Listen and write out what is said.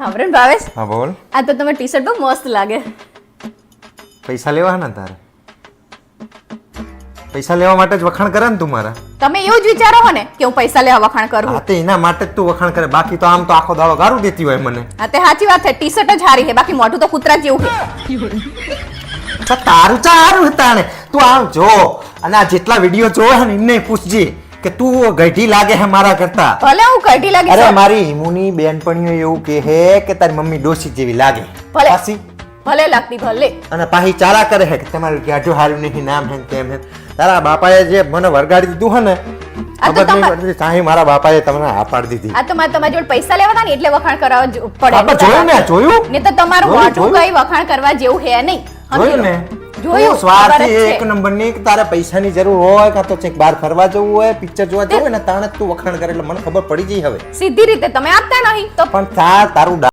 હા વરણ ભાવેશ હા બોલ. આ તો તમે ટી શર્ટ બહુ મસ્ત લાગે. પૈસા લેવા ને તારે? પૈસા લેવા માટે જ વખાણ કરે ને તું મારા. તમે એવું જ વિચારો હો ને કે હું પૈસા લેવા વખાણ કરું. હા તે એના માટે જ તું વખાણ કરે. બાકી તો આમ તો આખો દાડો ગારું દેતી હોય મને. હા તે સાચી વાત છે. ટી શર્ટ જ હારી છે. બાકી મોઢું તો કૂતરા જેવું છે. તારું ચારું તાણે. તું આમ જો. અને આ જેટલા વીડિયો જોવે ને એમને પૂછજે. કે તું ગઢી લાગે હે મારા કરતા? ભલે હું ગઢી લાગે અરે મારી હિમુની બેનપણીઓ એવું કહે હે કે તારી મમ્મી ડોસી જેવી લાગે. ભલે. પાસી? ભલે લાગતી ભલે. અને પાહી ચાલા કરે હે કે તમારું ગાઢું હારું નહીં નામ હે તેમ હે તારા બાપાએ જે મને વરગાડી દીધું હે ને આ તાહી મારા બાપાએ તમને પાડી દીધી. આ તો મારે તમારી જોડે પૈસા લેવા હતા ને એટલે વખાણ કરવા પડે. જોયું ને જોયું? ને તો તમારું મોઢું કઈ વખાણ કરવા જેવું હે નહીં. જોયું ને? જોયું? સ્વાર્થી એક છે. નંબરની તારે પૈસાની જરૂર હોય કાં તો ચેક બહાર ફરવા જવું હોય પિક્ચર જોવા જવું હોય ને તાણે તું વખાણ કરે એટલે મને ખબર પડી જઈ હવે. સીધી રીતે તમે આપતા નહીં. તો પણ તાર તારું